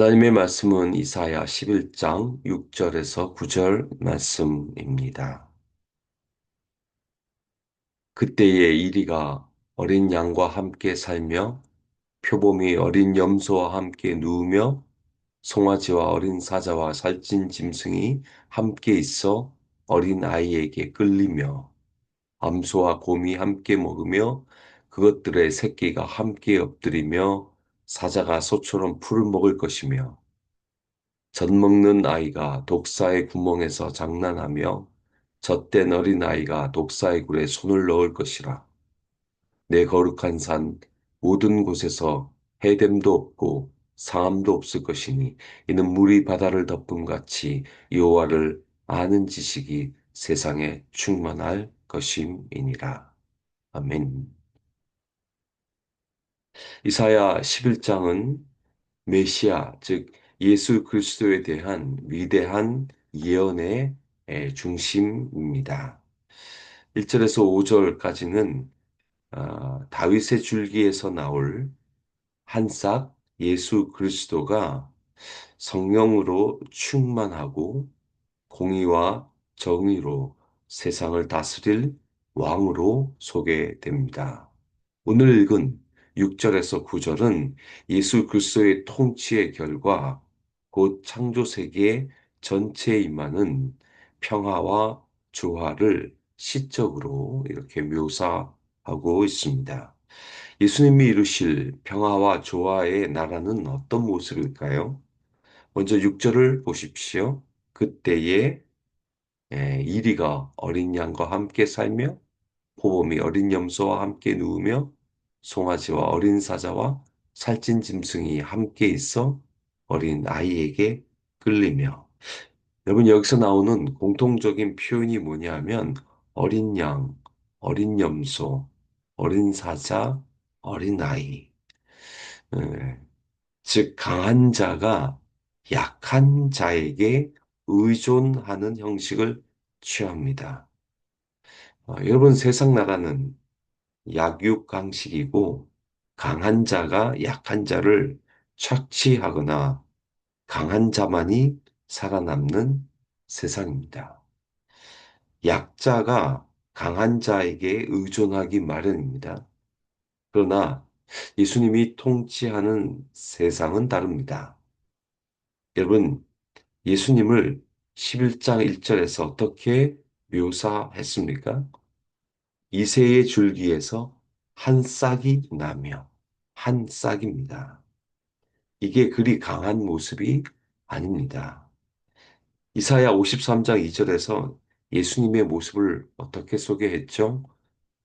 하나님의 말씀은 이사야 11장 6절에서 9절 말씀입니다. 그때에 이리가 어린 양과 함께 살며 표범이 어린 염소와 함께 누우며 송아지와 어린 사자와 살찐 짐승이 함께 있어 어린 아이에게 끌리며 암소와 곰이 함께 먹으며 그것들의 새끼가 함께 엎드리며 사자가 소처럼 풀을 먹을 것이며 젖 먹는 아이가 독사의 구멍에서 장난하며 젖된 어린 아이가 독사의 굴에 손을 넣을 것이라. 내 거룩한 산 모든 곳에서 해됨도 없고 상함도 없을 것이니 이는 물이 바다를 덮음 같이 여호와를 아는 지식이 세상에 충만할 것임이니라. 아멘. 이사야 11장은 메시아, 즉 예수 그리스도에 대한 위대한 예언의 중심입니다. 1절에서 5절까지는 아, 다윗의 줄기에서 나올 한 싹 예수 그리스도가 성령으로 충만하고 공의와 정의로 세상을 다스릴 왕으로 소개됩니다. 오늘 읽은 6절에서 9절은 예수 그리스도의 통치의 결과 곧 창조 세계 전체에 임하는 평화와 조화를 시적으로 이렇게 묘사하고 있습니다. 예수님이 이루실 평화와 조화의 나라는 어떤 모습일까요? 먼저 6절을 보십시오. 그때에 이리가 어린 양과 함께 살며 보범이 어린 염소와 함께 누우며 송아지와 어린 사자와 살찐 짐승이 함께 있어 어린 아이에게 끌리며 여러분 여기서 나오는 공통적인 표현이 뭐냐면 어린 양, 어린 염소, 어린 사자, 어린 아이. 예, 즉 강한 자가 약한 자에게 의존하는 형식을 취합니다. 어, 여러분 세상 나라는 약육강식이고 강한 자가 약한 자를 착취하거나 강한 자만이 살아남는 세상입니다. 약자가 강한 자에게 의존하기 마련입니다. 그러나 예수님이 통치하는 세상은 다릅니다. 여러분, 예수님을 11장 1절에서 어떻게 묘사했습니까? 이세의 줄기에서 한 싹이 나며 한 싹입니다. 이게 그리 강한 모습이 아닙니다. 이사야 53장 2절에서 예수님의 모습을 어떻게 소개했죠?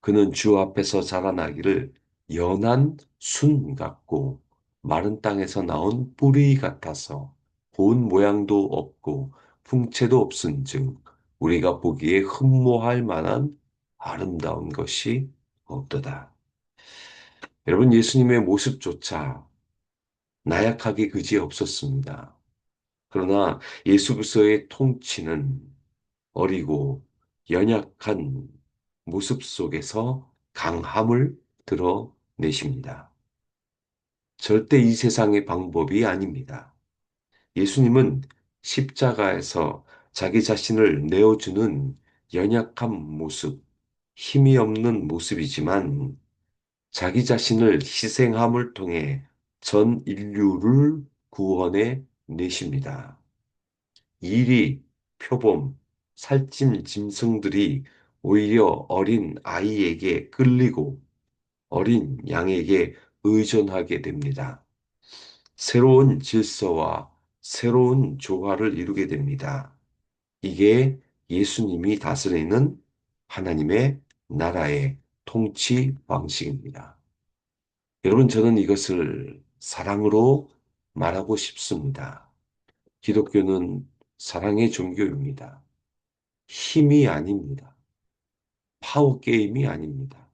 그는 주 앞에서 자라나기를 연한 순 같고 마른 땅에서 나온 뿌리 같아서 본 모양도 없고 풍채도 없은즉 우리가 보기에 흠모할 만한 아름다운 것이 없도다. 여러분 예수님의 모습조차 나약하게 그지 없었습니다. 그러나 예수 그리스도의 통치는 어리고 연약한 모습 속에서 강함을 드러내십니다. 절대 이 세상의 방법이 아닙니다. 예수님은 십자가에서 자기 자신을 내어주는 연약한 모습, 힘이 없는 모습이지만 자기 자신을 희생함을 통해 전 인류를 구원해 내십니다. 일이 표범, 살찜 짐승들이 오히려 어린 아이에게 끌리고 어린 양에게 의존하게 됩니다. 새로운 질서와 새로운 조화를 이루게 됩니다. 이게 예수님이 다스리는 하나님의 나라의 통치 방식입니다. 여러분, 저는 이것을 사랑으로 말하고 싶습니다. 기독교는 사랑의 종교입니다. 힘이 아닙니다. 파워게임이 아닙니다.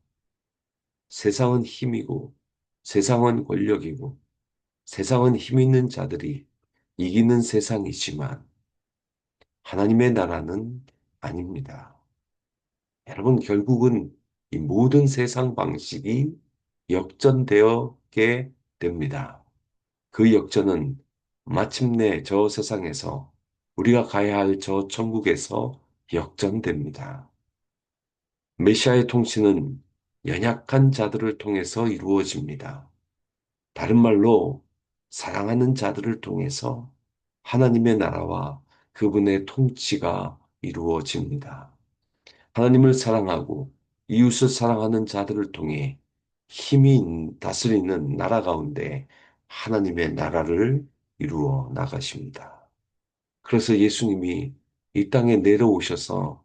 세상은 힘이고, 세상은 권력이고, 세상은 힘 있는 자들이 이기는 세상이지만, 하나님의 나라는 아닙니다. 여러분, 결국은 이 모든 세상 방식이 역전되어게 됩니다. 그 역전은 마침내 저 세상에서 우리가 가야 할 저 천국에서 역전됩니다. 메시아의 통치는 연약한 자들을 통해서 이루어집니다. 다른 말로 사랑하는 자들을 통해서 하나님의 나라와 그분의 통치가 이루어집니다. 하나님을 사랑하고 이웃을 사랑하는 자들을 통해 힘이 다스리는 나라 가운데 하나님의 나라를 이루어 나가십니다. 그래서 예수님이 이 땅에 내려오셔서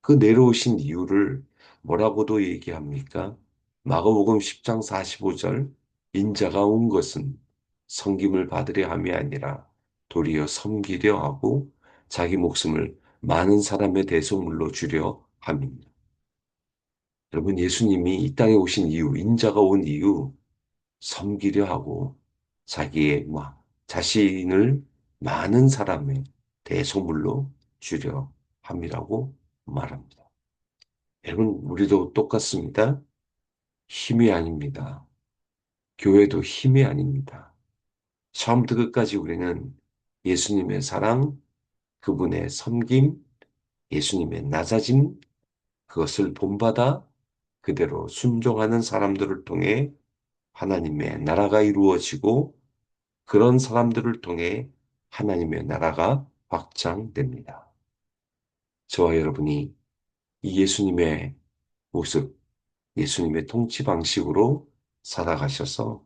그 내려오신 이유를 뭐라고도 얘기합니까? 마가복음 10장 45절 인자가 온 것은 섬김을 받으려 함이 아니라 도리어 섬기려 하고 자기 목숨을 많은 사람의 대속물로 주려 함입니다. 여러분 예수님이 이 땅에 오신 이유, 인자가 온 이유 섬기려 하고 자기의 뭐 자신을 많은 사람의 대소물로 주려 함이라고 말합니다. 여러분, 우리도 똑같습니다. 힘이 아닙니다. 교회도 힘이 아닙니다. 처음부터 끝까지 우리는 예수님의 사랑, 그분의 섬김, 예수님의 낮아짐, 그것을 본받아 그대로 순종하는 사람들을 통해 하나님의 나라가 이루어지고 그런 사람들을 통해 하나님의 나라가 확장됩니다. 저와 여러분이 이 예수님의 모습, 예수님의 통치 방식으로 살아가셔서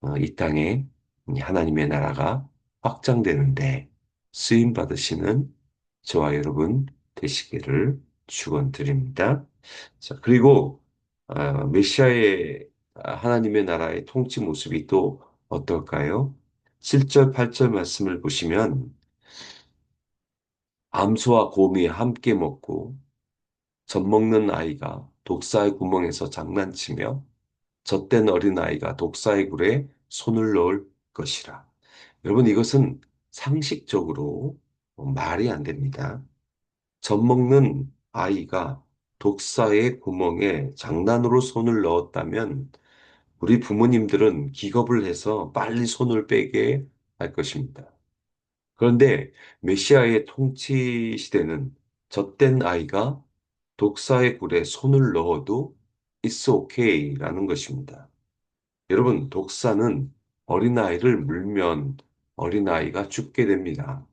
어, 이 땅에 하나님의 나라가 확장되는데 쓰임 받으시는 저와 여러분 되시기를 축원드립니다. 자, 그리고 어, 메시아의 아, 하나님의 나라의 통치 모습이 또 어떨까요? 7절, 8절 말씀을 보시면 암소와 곰이 함께 먹고 젖 먹는 아이가 독사의 구멍에서 장난치며 젖된 어린아이가 독사의 굴에 손을 넣을 것이라. 여러분, 이것은 상식적으로 말이 안 됩니다. 젖 먹는 아이가 독사의 구멍에 장난으로 손을 넣었다면 우리 부모님들은 기겁을 해서 빨리 손을 빼게 할 것입니다. 그런데 메시아의 통치 시대는 젖된 아이가 독사의 굴에 손을 넣어도 it's okay라는 것입니다. 여러분, 독사는 어린아이를 물면 어린아이가 죽게 됩니다.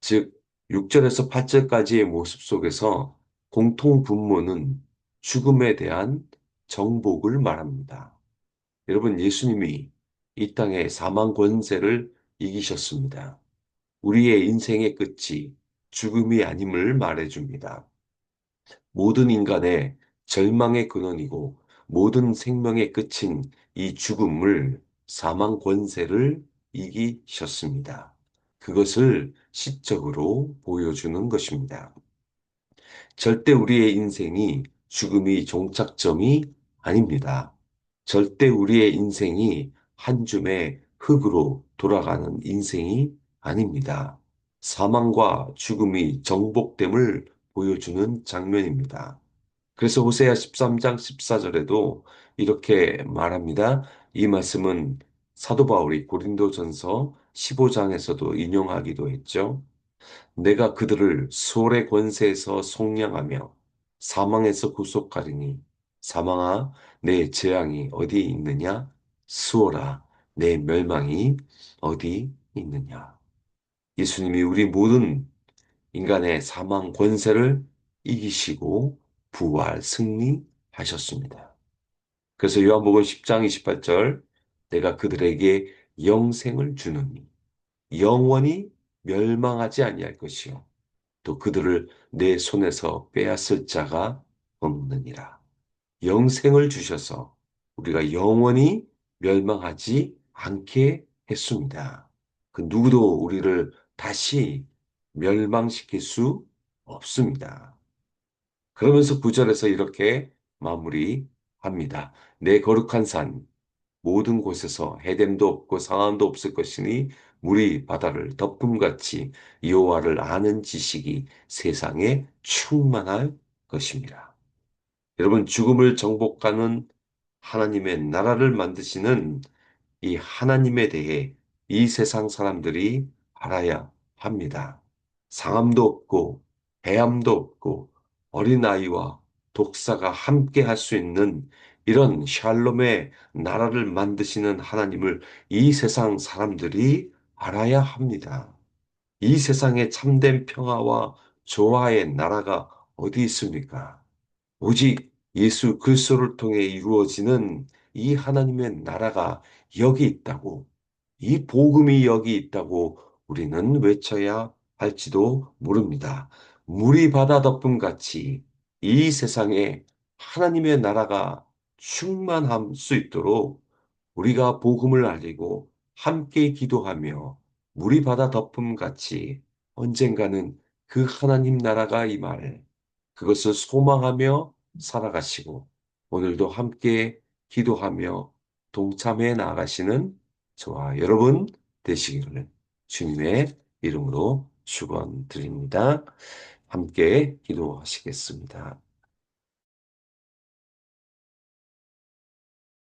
즉, 6절에서 8절까지의 모습 속에서 공통 분모는 죽음에 대한 정복을 말합니다. 여러분, 예수님이 이 땅의 사망 권세를 이기셨습니다. 우리의 인생의 끝이 죽음이 아님을 말해줍니다. 모든 인간의 절망의 근원이고 모든 생명의 끝인 이 죽음을 사망 권세를 이기셨습니다. 그것을 시적으로 보여주는 것입니다. 절대 우리의 인생이 죽음이 종착점이 아닙니다. 절대 우리의 인생이 한 줌의 흙으로 돌아가는 인생이 아닙니다. 사망과 죽음이 정복됨을 보여주는 장면입니다. 그래서 호세아 13장 14절에도 이렇게 말합니다. 이 말씀은 사도 바울이 고린도전서 15장에서도 인용하기도 했죠. 내가 그들을 수월의 권세에서 속량하며 사망에서 구속하리니 사망아 내 재앙이 어디 있느냐 수월아 내 멸망이 어디 있느냐 예수님이 우리 모든 인간의 사망 권세를 이기시고 부활 승리하셨습니다. 그래서 요한복음 10장 28절 내가 그들에게 영생을 주느니 영원히 멸망하지 아니할 것이요 또 그들을 내 손에서 빼앗을 자가 없느니라. 영생을 주셔서 우리가 영원히 멸망하지 않게 했습니다. 그 누구도 우리를 다시 멸망시킬 수 없습니다. 그러면서 구절에서 이렇게 마무리합니다. 내 거룩한 산 모든 곳에서 해됨도 없고 상함도 없을 것이니 물이 바다를 덮음같이 여호와를 아는 지식이 세상에 충만할 것입니다. 여러분 죽음을 정복하는 하나님의 나라를 만드시는 이 하나님에 대해 이 세상 사람들이 알아야 합니다. 상함도 없고 해함도 없고 어린아이와 독사가 함께 할 수 있는 이런 샬롬의 나라를 만드시는 하나님을 이 세상 사람들이 알아야 합니다. 이 세상에 참된 평화와 조화의 나라가 어디 있습니까? 오직 예수 그리스도를 통해 이루어지는 이 하나님의 나라가 여기 있다고, 이 복음이 여기 있다고 우리는 외쳐야 할지도 모릅니다. 물이 바다 덮음 같이 이 세상에 하나님의 나라가 충만할 수 있도록 우리가 복음을 알리고 함께 기도하며 물이 바다 덮음 같이 언젠가는 그 하나님 나라가 임할 그것을 소망하며 살아가시고 오늘도 함께 기도하며 동참해 나가시는 저와 여러분 되시기를 주님의 이름으로 축원드립니다. 함께 기도하시겠습니다.